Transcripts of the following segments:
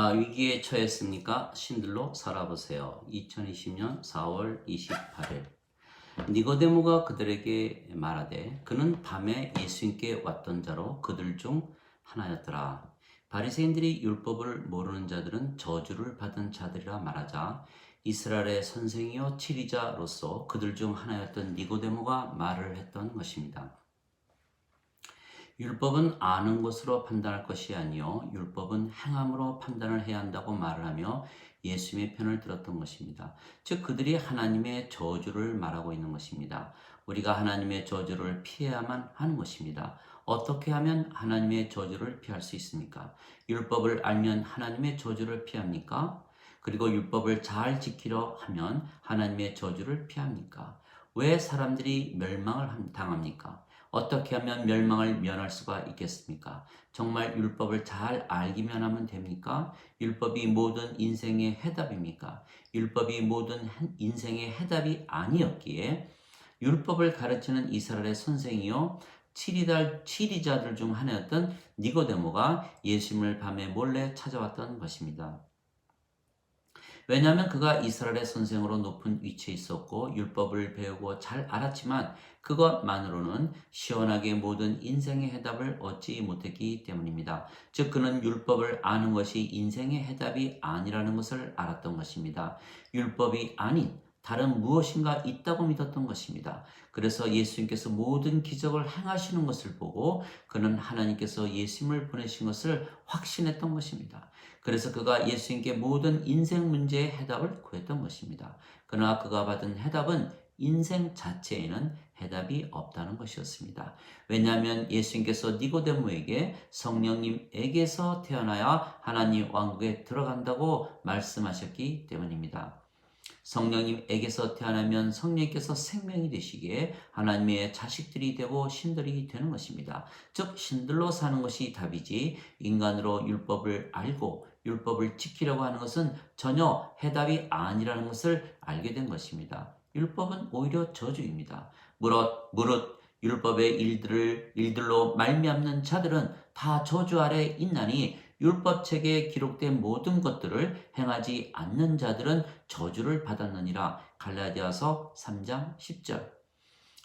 아, 위기에 처했습니까? 신들로 살아보세요. 2020년 4월 28일. 니고데모가 그들에게 말하되 그는 밤에 예수님께 왔던 자로 그들 중 하나였더라. 바리새인들이 율법을 모르는 자들은 저주를 받은 자들이라 말하자 이스라엘의 선생이요 치리자로서 그들 중 하나였던 니고데모가 말을 했던 것입니다. 율법은 아는 것으로 판단할 것이 아니요 율법은 행함으로 판단을 해야 한다고 말을 하며 예수님의 편을 들었던 것입니다. 즉 그들이 하나님의 저주를 말하고 있는 것입니다. 우리가 하나님의 저주를 피해야만 하는 것입니다. 어떻게 하면 하나님의 저주를 피할 수 있습니까? 율법을 알면 하나님의 저주를 피합니까? 그리고 율법을 잘 지키려 하면 하나님의 저주를 피합니까? 왜 사람들이 멸망을 당합니까? 어떻게 하면 멸망을 면할 수가 있겠습니까? 정말 율법을 잘 알기만 하면 됩니까? 율법이 모든 인생의 해답입니까? 율법이 모든 인생의 해답이 아니었기에 율법을 가르치는 이스라엘의 선생이요 치리달, 치리자들 중 하나였던 니고데모가 예수님을 밤에 몰래 찾아왔던 것입니다. 왜냐하면 그가 이스라엘의 선생으로 높은 위치에 있었고 율법을 배우고 잘 알았지만 그것만으로는 시원하게 모든 인생의 해답을 얻지 못했기 때문입니다. 즉 그는 율법을 아는 것이 인생의 해답이 아니라는 것을 알았던 것입니다. 율법이 아닌 다른 무엇인가 있다고 믿었던 것입니다. 그래서 예수님께서 모든 기적을 행하시는 것을 보고 그는 하나님께서 예수님을 보내신 것을 확신했던 것입니다. 그래서 그가 예수님께 모든 인생 문제의 해답을 구했던 것입니다. 그러나 그가 받은 해답은 인생 자체에는 해답이 없다는 것이었습니다. 왜냐하면 예수님께서 니고데모에게 성령님에게서 태어나야 하나님 왕국에 들어간다고 말씀하셨기 때문입니다. 성령님에게서 태어나면 성령께서 생명이 되시기에 하나님의 자식들이 되고 신들이 되는 것입니다. 즉 신들로 사는 것이 답이지 인간으로 율법을 알고 율법을 지키려고 하는 것은 전혀 해답이 아니라는 것을 알게 된 것입니다. 율법은 오히려 저주입니다. 무릇 무릇 율법의 일들을 일들로 말미암는 자들은 다 저주 아래 있나니 율법책에 기록된 모든 것들을 행하지 않는 자들은 저주를 받았느니라. 갈라디아서 3장 10절.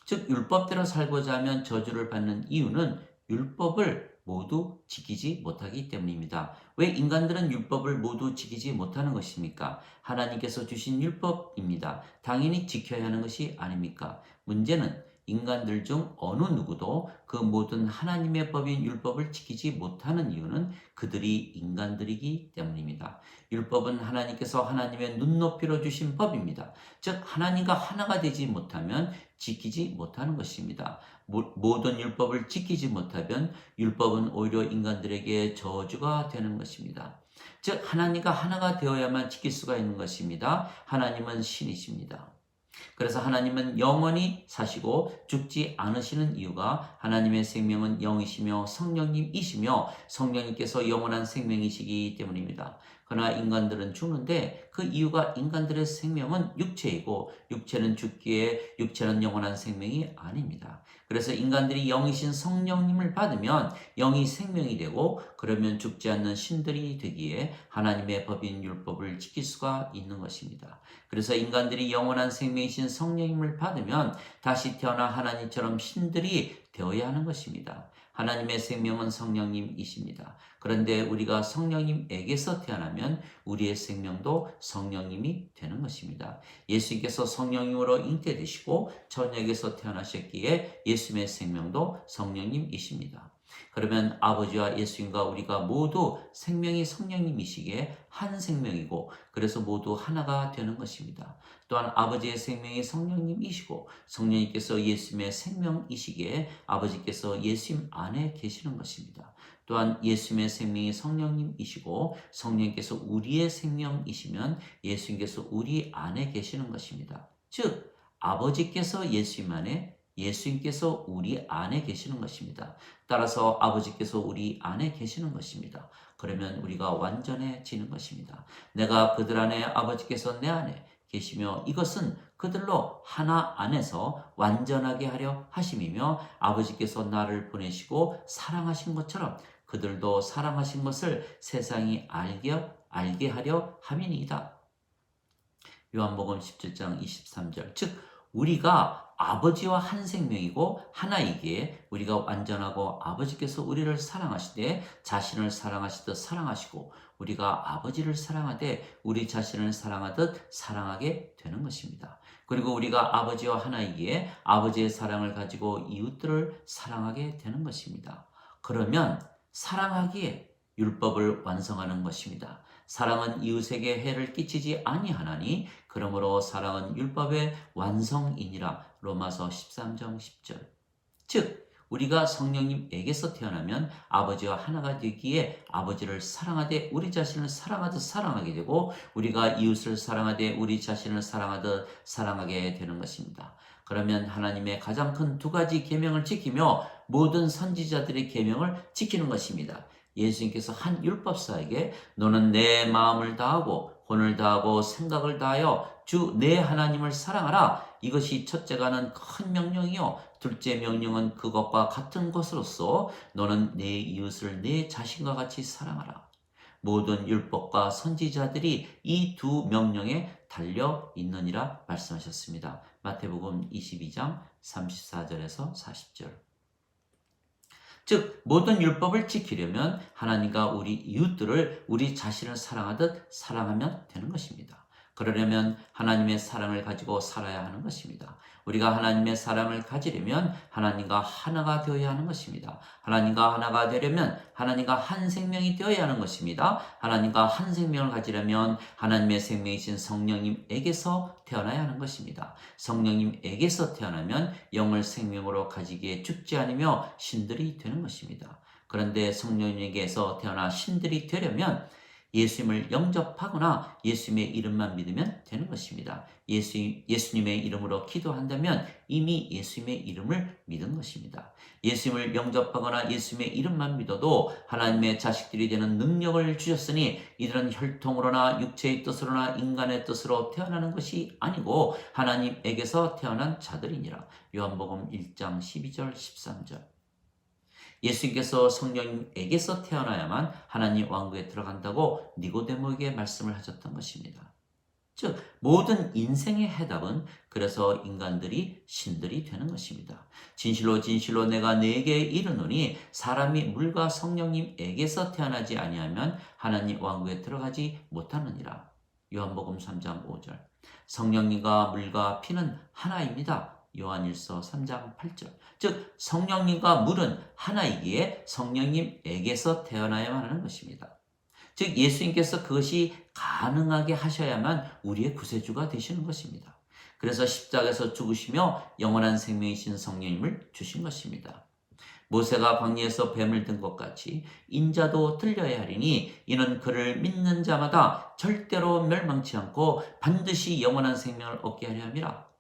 즉 율법대로 살고자 하면 저주를 받는 이유는 율법을 모두 지키지 못하기 때문입니다. 왜 인간들은 율법을 모두 지키지 못하는 것입니까? 하나님께서 주신 율법입니다. 당연히 지켜야 하는 것이 아닙니까? 문제는 인간들 중 어느 누구도 그 모든 하나님의 법인 율법을 지키지 못하는 이유는 그들이 인간들이기 때문입니다. 율법은 하나님께서 하나님의 눈높이로 주신 법입니다. 즉, 하나님과 하나가 되지 못하면 지키지 못하는 것입니다. 모든 율법을 지키지 못하면 율법은 오히려 인간들에게 저주가 되는 것입니다. 즉, 하나님과 하나가 되어야만 지킬 수가 있는 것입니다. 하나님은 신이십니다. 그래서 하나님은 영원히 사시고 죽지 않으시는 이유가 하나님의 생명은 영이시며 성령님이시며 성령님께서 영원한 생명이시기 때문입니다. 그러나 인간들은 죽는데 그 이유가 인간들의 생명은 육체이고 육체는 죽기에 육체는 영원한 생명이 아닙니다. 그래서 인간들이 영이신 성령님을 받으면 영이 생명이 되고 그러면 죽지 않는 신들이 되기에 하나님의 법인 율법을 지킬 수가 있는 것입니다. 그래서 인간들이 영원한 생명이신 성령님을 받으면 다시 태어나 하나님처럼 신들이 되어야 하는 것입니다. 하나님의 생명은 성령님이십니다. 그런데 우리가 성령님에게서 태어나면 우리의 생명도 성령님이 되는 것입니다. 예수님께서 성령님으로 잉태되시고 저녁에서 태어나셨기에 예수님의 생명도 성령님이십니다. 그러면 아버지와 예수님과 우리가 모두 생명이 성령님이시기에 한 생명이고 그래서 모두 하나가 되는 것입니다. 또한 아버지의 생명이 성령님이시고 성령님께서 예수님의 생명이시기에 아버지께서 예수님 안에 계시는 것입니다. 또한 예수님의 생명이 성령님이시고 성령님께서 우리의 생명이시면 예수님께서 우리 안에 계시는 것입니다. 즉 아버지께서 예수님 안에 예수님께서 우리 안에 계시는 것입니다. 따라서 아버지께서 우리 안에 계시는 것입니다. 그러면 우리가 완전해지는 것입니다. 내가 그들 안에 아버지께서 내 안에 계시며 이것은 그들로 하나 안에서 완전하게 하려 하심이며 아버지께서 나를 보내시고 사랑하신 것처럼 그들도 사랑하신 것을 세상이 알게, 알게 하려 함이니이다. 요한복음 17장 23절. 즉, 우리가 아버지와 한 생명이고 하나이기에 우리가 완전하고 아버지께서 우리를 사랑하시되 자신을 사랑하시듯 사랑하시고 우리가 아버지를 사랑하되 우리 자신을 사랑하듯 사랑하게 되는 것입니다. 그리고 우리가 아버지와 하나이기에 아버지의 사랑을 가지고 이웃들을 사랑하게 되는 것입니다. 그러면 사랑하기에 율법을 완성하는 것입니다. 사랑은 이웃에게 해를 끼치지 아니하나니 그러므로 사랑은 율법의 완성이니라 로마서 13장 10절. 즉 우리가 성령님에게서 태어나면 아버지와 하나가 되기에 아버지를 사랑하되 우리 자신을 사랑하듯 사랑하게 되고 우리가 이웃을 사랑하되 우리 자신을 사랑하듯 사랑하게 되는 것입니다. 그러면 하나님의 가장 큰 두 가지 계명을 지키며 모든 선지자들의 계명을 지키는 것입니다. 예수님께서 한 율법사에게 너는 내 마음을 다하고 혼을 다하고 생각을 다하여 주 내 하나님을 사랑하라. 이것이 첫째가는 큰 명령이요. 둘째 명령은 그것과 같은 것으로서 너는 내 이웃을 내 자신과 같이 사랑하라. 모든 율법과 선지자들이 이 두 명령에 달려 있느니라 말씀하셨습니다. 마태복음 22장 34절에서 40절. 즉 모든 율법을 지키려면 하나님과 우리 이웃들을 우리 자신을 사랑하듯 사랑하면 되는 것입니다. 그러려면 하나님의 사랑을 가지고 살아야 하는 것입니다. 우리가 하나님의 사랑을 가지려면 하나님과 하나가 되어야 하는 것입니다. 하나님과 하나가 되려면 하나님과 한 생명이 되어야 하는 것입니다. 하나님과 한 생명을 가지려면 하나님의 생명이신 성령님에게서 태어나야 하는 것입니다. 성령님에게서 태어나면 영을 생명으로 가지기에 죽지 않으며 신들이 되는 것입니다. 그런데 성령님에게서 태어나 신들이 되려면 예수님을 영접하거나 예수님의 이름만 믿으면 되는 것입니다. 예수, 예수님의 이름으로 기도한다면 이미 예수님의 이름을 믿은 것입니다. 예수님을 영접하거나 예수님의 이름만 믿어도 하나님의 자식들이 되는 능력을 주셨으니 이들은 혈통으로나 육체의 뜻으로나 인간의 뜻으로 태어나는 것이 아니고 하나님에게서 태어난 자들이니라. 요한복음 1장 12절 13절. 예수님께서 성령에게서 태어나야만 하나님 왕국에 들어간다고 니고데모에게 말씀을 하셨던 것입니다. 즉 모든 인생의 해답은 그래서 인간들이 신들이 되는 것입니다. 진실로 진실로 내가 내게 이르노니 사람이 물과 성령님에게서 태어나지 아니하면 하나님 왕국에 들어가지 못하느니라. 요한복음 3장 5절. 성령님과 물과 피는 하나입니다. 요한일서 3장 8절. 즉 성령님과 물은 하나이기에 성령님에게서 태어나야만 하는 것입니다. 즉 예수님께서 그것이 가능하게 하셔야만 우리의 구세주가 되시는 것입니다. 그래서 십자가에서 죽으시며 영원한 생명이신 성령님을 주신 것입니다. 모세가 광야에서 뱀을 든 것 같이 인자도 들려야 하리니 이는 그를 믿는 자마다 절대로 멸망치 않고 반드시 영원한 생명을 얻게 하려 함이라.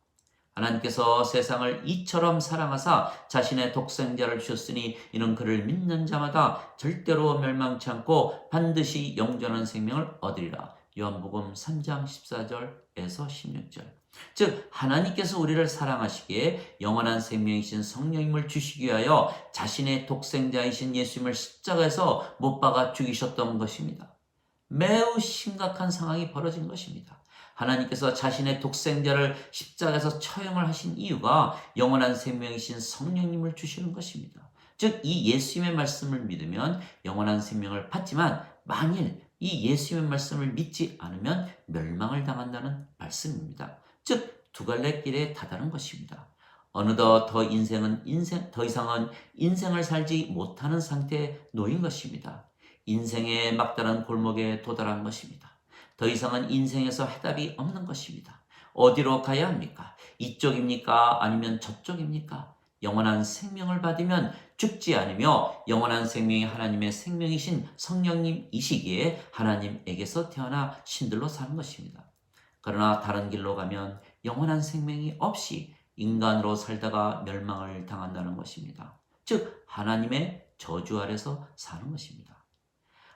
하나님께서 세상을 이처럼 사랑하사 자신의 독생자를 주셨으니 이는 그를 믿는 자마다 절대로 멸망치 않고 반드시 영전한 생명을 얻으리라. 요한복음 3장 14절에서 16절. 즉 하나님께서 우리를 사랑하시기에 영원한 생명이신 성령님을 주시기 위하여 자신의 독생자이신 예수님을 십자가에서 못 박아 죽이셨던 것입니다. 매우 심각한 상황이 벌어진 것입니다. 하나님께서 자신의 독생자를 십자가에서 처형을 하신 이유가 영원한 생명이신 성령님을 주시는 것입니다. 즉, 이 예수님의 말씀을 믿으면 영원한 생명을 받지만 만일 이 예수님의 말씀을 믿지 않으면 멸망을 당한다는 말씀입니다. 즉, 두 갈래 길에 다다른 것입니다. 어느덧 더 인생은 인생, 더 이상은 인생을 살지 못하는 상태에 놓인 것입니다. 인생의 막다른 골목에 도달한 것입니다. 더 이상은 인생에서 해답이 없는 것입니다. 어디로 가야 합니까? 이쪽입니까? 아니면 저쪽입니까? 영원한 생명을 받으면 죽지 않으며 영원한 생명이 하나님의 생명이신 성령님이시기에 하나님에게서 태어나 신들로 사는 것입니다. 그러나 다른 길로 가면 영원한 생명이 없이 인간으로 살다가 멸망을 당한다는 것입니다. 즉, 하나님의 저주 아래서 사는 것입니다.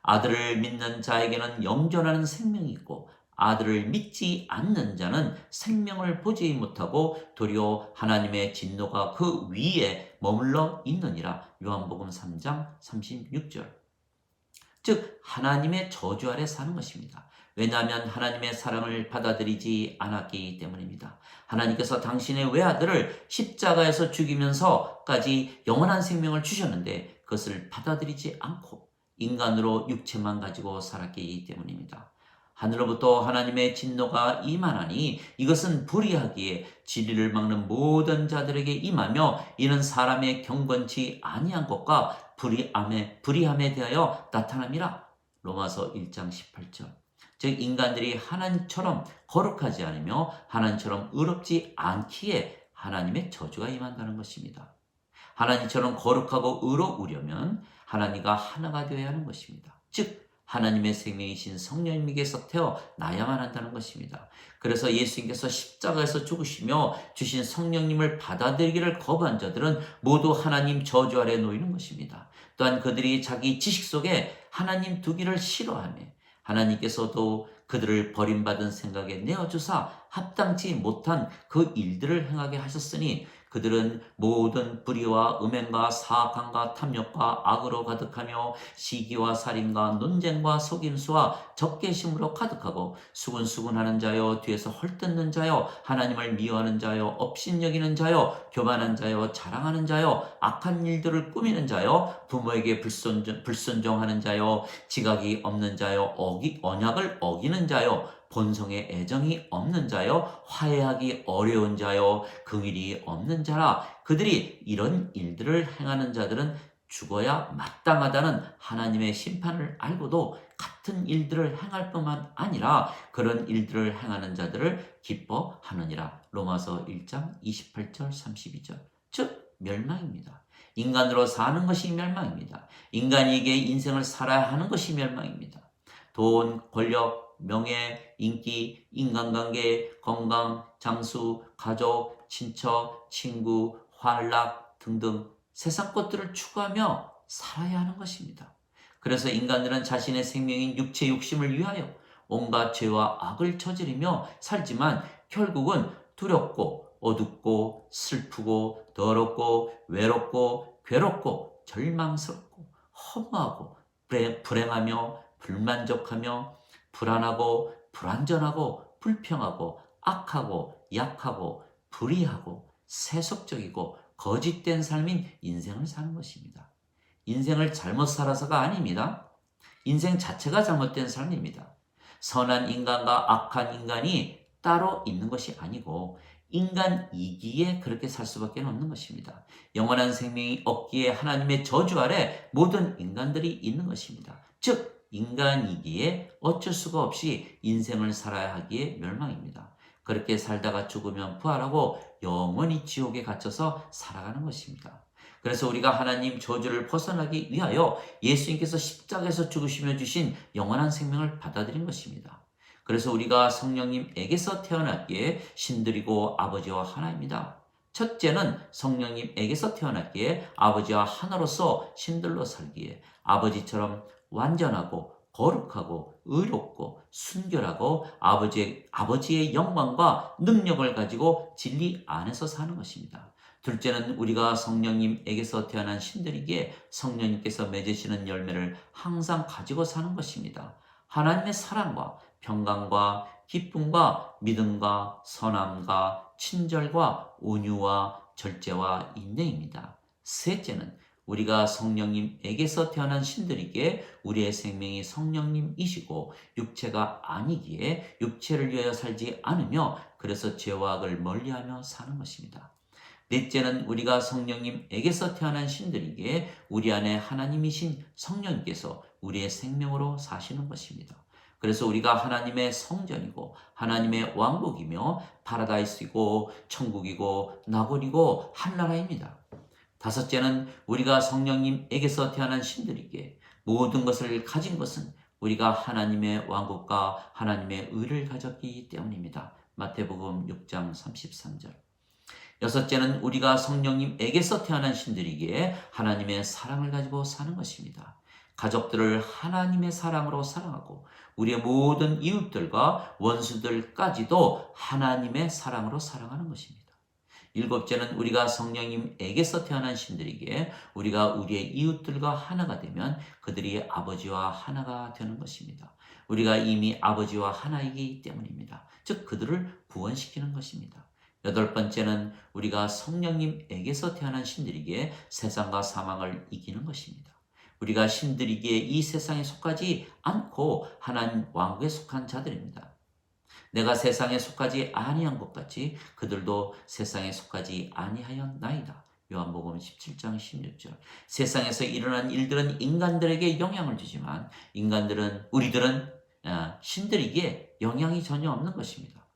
아들을 믿는 자에게는 영존하는 생명이 있고 아들을 믿지 않는 자는 생명을 보지 못하고 도리어 하나님의 진노가 그 위에 머물러 있느니라. 요한복음 3장 36절. 즉 하나님의 저주 아래 사는 것입니다. 왜냐하면 하나님의 사랑을 받아들이지 않았기 때문입니다. 하나님께서 당신의 외아들을 십자가에서 죽이면서까지 영원한 생명을 주셨는데 그것을 받아들이지 않고 인간으로 육체만 가지고 살았기 때문입니다. 하늘로부터 하나님의 진노가 임하나니 이것은 불의하기에 진리를 막는 모든 자들에게 임하며 이는 사람의 경건치 아니한 것과 불의함에 불의함에 대하여 나타남이라. 로마서 1장 18절. 즉 인간들이 하나님처럼 거룩하지 않으며 하나님처럼 의롭지 않기에 하나님의 저주가 임한다는 것입니다. 하나님처럼 거룩하고 의로우려면 하나님과 하나가 되어야 하는 것입니다. 즉 하나님의 생명이신 성령님에게서 태어 나야만 한다는 것입니다. 그래서 예수님께서 십자가에서 죽으시며 주신 성령님을 받아들이기를 거부한 자들은 모두 하나님 저주 아래 놓이는 것입니다. 또한 그들이 자기 지식 속에 하나님 두기를 싫어하며 하나님께서도 그들을 버림받은 생각에 내어주사 합당치 못한 그 일들을 행하게 하셨으니 그들은 모든 불의와 음행과 사악함과 탐욕과 악으로 가득하며 시기와 살인과 논쟁과 속임수와 적개심으로 가득하고 수군수군하는 자여 뒤에서 헐뜯는 자여 하나님을 미워하는 자여 업신여기는 자여 교만한 자여 자랑하는 자여 악한 일들을 꾸미는 자여 부모에게 불순종, 불순종하는 자여 지각이 없는 자여 어기, 언약을 어기는 자여 본성에 애정이 없는 자여 화해하기 어려운 자여 긍일이 없는 자라 그들이 이런 일들을 행하는 자들은 죽어야 마땅하다는 하나님의 심판을 알고도 같은 일들을 행할 뿐만 아니라 그런 일들을 행하는 자들을 기뻐하느니라. 로마서 1장 28절 32절. 즉 멸망입니다. 인간으로 사는 것이 멸망입니다. 인간에게 인생을 살아야 하는 것이 멸망입니다. 돈, 권력, 명예, 인기, 인간관계, 건강, 장수, 가족, 친척, 친구, 환락 등등 세상 것들을 추구하며 살아야 하는 것입니다. 그래서 인간들은 자신의 생명인 육체 욕심을 위하여 온갖 죄와 악을 저지르며 살지만 결국은 두렵고 어둡고 슬프고 더럽고 외롭고 괴롭고 절망스럽고 허무하고 불행하며 불만족하며 불안하고 불안전하고 불평하고 악하고 약하고 불의하고 세속적이고 거짓된 삶인 인생을 사는 것입니다. 인생을 잘못 살아서가 아닙니다. 인생 자체가 잘못된 삶입니다. 선한 인간과 악한 인간이 따로 있는 것이 아니고 인간이기에 그렇게 살 수밖에 없는 것입니다. 영원한 생명이 없기에 하나님의 저주 아래 모든 인간들이 있는 것입니다. 즉 인간이기에 어쩔 수가 없이 인생을 살아야 하기에 멸망입니다. 그렇게 살다가 죽으면 부활하고 영원히 지옥에 갇혀서 살아가는 것입니다. 그래서 우리가 하나님 저주를 벗어나기 위하여 예수님께서 십자가에서 죽으시며 주신 영원한 생명을 받아들인 것입니다. 그래서 우리가 성령님에게서 태어났기에 신들이고 아버지와 하나입니다. 첫째는 성령님에게서 태어났기에 아버지와 하나로서 신들로 살기에 아버지처럼 완전하고 거룩하고 의롭고 순결하고 아버지의, 아버지의 영광과 능력을 가지고 진리 안에서 사는 것입니다. 둘째는 우리가 성령님에게서 태어난 신들이기에 성령님께서 맺으시는 열매를 항상 가지고 사는 것입니다. 하나님의 사랑과 평강과 기쁨과 믿음과 선함과 친절과 온유와 절제와 인내입니다. 셋째는 우리가 성령님에게서 태어난 신들이기에 우리의 생명이 성령님이시고 육체가 아니기에 육체를 위하여 살지 않으며 그래서 죄와 악을 멀리하며 사는 것입니다. 넷째는 우리가 성령님에게서 태어난 신들이기에 우리 안에 하나님이신 성령께서 우리의 생명으로 사시는 것입니다. 그래서 우리가 하나님의 성전이고 하나님의 왕국이며 파라다이스이고 천국이고 나골이고 한나라입니다. 다섯째는 우리가 성령님에게서 태어난 신들이기에 모든 것을 가진 것은 우리가 하나님의 왕국과 하나님의 의를 가졌기 때문입니다. 마태복음 6장 33절. 여섯째는 우리가 성령님에게서 태어난 신들이기에 하나님의 사랑을 가지고 사는 것입니다. 가족들을 하나님의 사랑으로 사랑하고 우리의 모든 이웃들과 원수들까지도 하나님의 사랑으로 사랑하는 것입니다. 일곱째는 우리가 성령님에게서 태어난 신들이기에 우리가 우리의 이웃들과 하나가 되면 그들이 아버지와 하나가 되는 것입니다. 우리가 이미 아버지와 하나이기 때문입니다. 즉 그들을 구원시키는 것입니다. 여덟 번째는 우리가 성령님에게서 태어난 신들이기에 세상과 사망을 이기는 것입니다. 우리가 신들이기에 이 세상에 속하지 않고 하나님 왕국에 속한 자들입니다. 내가 세상에 속하지 아니한 것 같이 그들도 세상에 속하지 아니하였나이다. 요한복음 17장 16절. 세상에서 일어난 일들은 인간들에게 영향을 주지만 인간들은 우리들은 아, 신들이기에 영향이 전혀 없는 것입니다.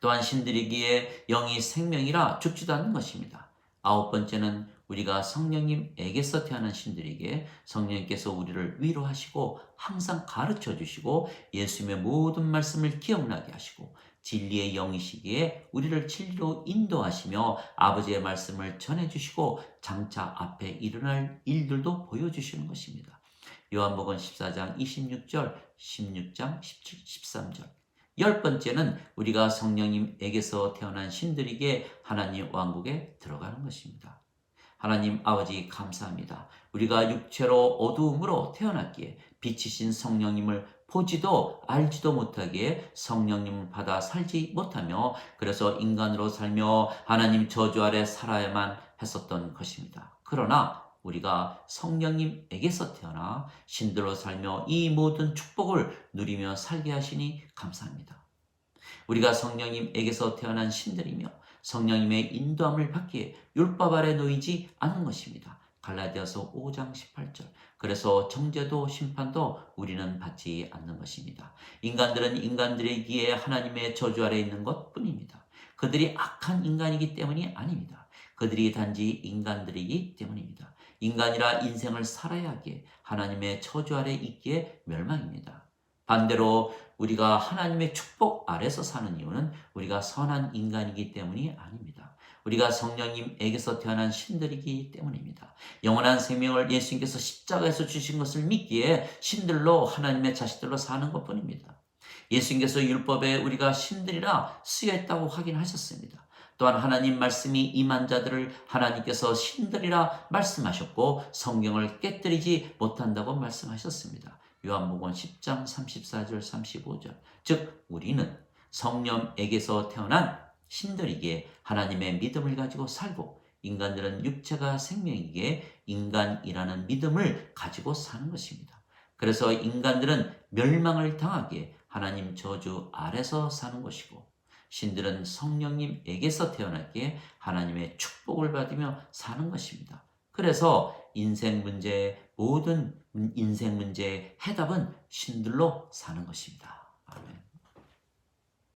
또한 신들이기에 영이 생명이라 죽지도 않는 것입니다. 아홉 번째는 우리가 성령님에게서 태어난 신들에게 성령님께서 우리를 위로하시고 항상 가르쳐 주시고 예수님의 모든 말씀을 기억나게 하시고 진리의 영이시기에 우리를 진리로 인도하시며 아버지의 말씀을 전해 주시고 장차 앞에 일어날 일들도 보여주시는 것입니다. 요한복음 14장 26절, 16장 17, 13절. 열 번째는 우리가 성령님에게서 태어난 신들에게 하나님 왕국에 들어가는 것입니다. 하나님 아버지 감사합니다. 우리가 육체로 어두움으로 태어났기에 빛이신 성령님을 보지도 알지도 못하기에 성령님을 받아 살지 못하며 그래서 인간으로 살며 하나님 저주 아래 살아야만 했었던 것입니다. 그러나 우리가 성령님에게서 태어나 신들로 살며 이 모든 축복을 누리며 살게 하시니 감사합니다. 우리가 성령님에게서 태어난 신들이며 성령님의 인도함을 받기에 율법 아래 놓이지 않은 것입니다. 갈라디아서 5장 18절. 그래서 정죄도 심판도 우리는 받지 않는 것입니다. 인간들은 인간들이기에 하나님의 저주 아래 있는 것 뿐입니다. 그들이 악한 인간이기 때문이 아닙니다. 그들이 단지 인간들이기 때문입니다. 인간이라 인생을 살아야 하기에 하나님의 저주 아래 있기에 멸망입니다. 반대로 우리가 하나님의 축복 아래서 사는 이유는 우리가 선한 인간이기 때문이 아닙니다. 우리가 성령님에게서 태어난 신들이기 때문입니다. 영원한 생명을 예수님께서 십자가에서 주신 것을 믿기에 신들로 하나님의 자식들로 사는 것 뿐입니다. 예수님께서 율법에 우리가 신들이라 쓰여있다고 확인하셨습니다. 또한 하나님 말씀이 임한 자들을 하나님께서 신들이라 말씀하셨고 성경을 깨뜨리지 못한다고 말씀하셨습니다. 요한복음 10장 34절 35절. 즉 우리는 성령에게서 태어난 신들이기에 하나님의 믿음을 가지고 살고 인간들은 육체가 생명이기에 인간이라는 믿음을 가지고 사는 것입니다. 그래서 인간들은 멸망을 당하기에 하나님 저주 아래서 사는 것이고 신들은 성령님에게서 태어났기에 하나님의 축복을 받으며 사는 것입니다. 그래서 인생 문제 모든 인생 문제의 해답은 신들로 사는 것입니다. 아멘.